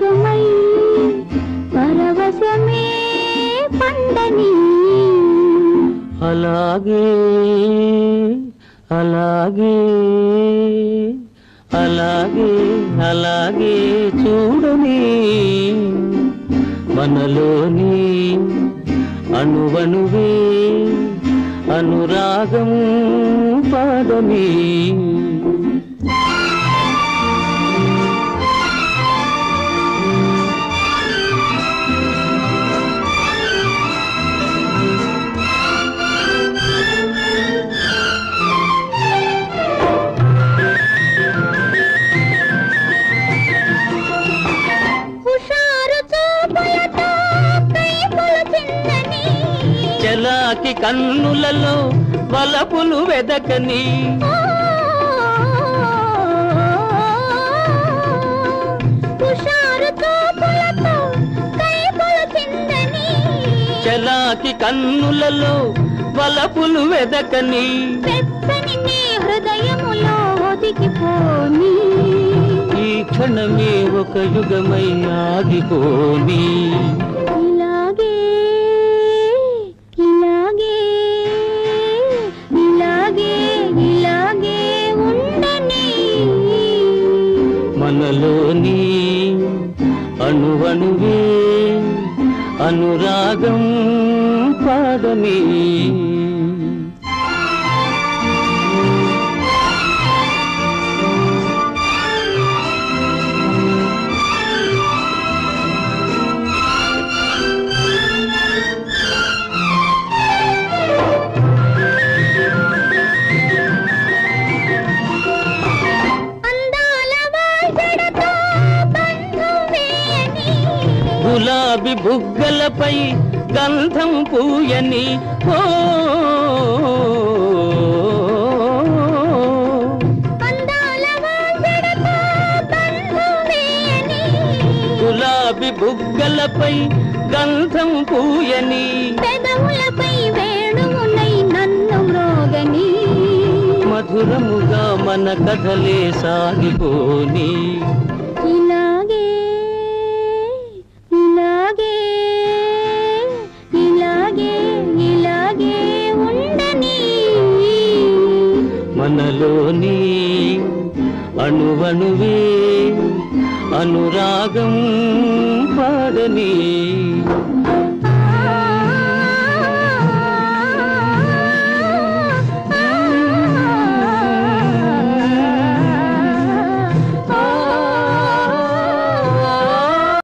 పరవశమై పరవశమే పండని. అలాగే అలాగే అలాగే అలాగే చూడని. మనలోని అణువణువే అనురాగం పాడని. చలాకి కన్నులలో వలపులు వెదకని? చలాకి కన్నులలో వలపులు వెదకని? హృదయములో ఒదిగిపోని. ఈ క్షణమే ఒక యుగమై ఆగిపోని. మనలోని అణువణువే అనురాగం పాడని గులాబీ బుగ్గలపై గంధం పూయని ఓ. గులాబీ బుగ్గలపై గంధం పూయని పెదవులపై వేణువునై నన్ను మ్రోగని మధురముగా మన కథలే సాగిపోని మనలోని అణువణువే అనురాగం పాడని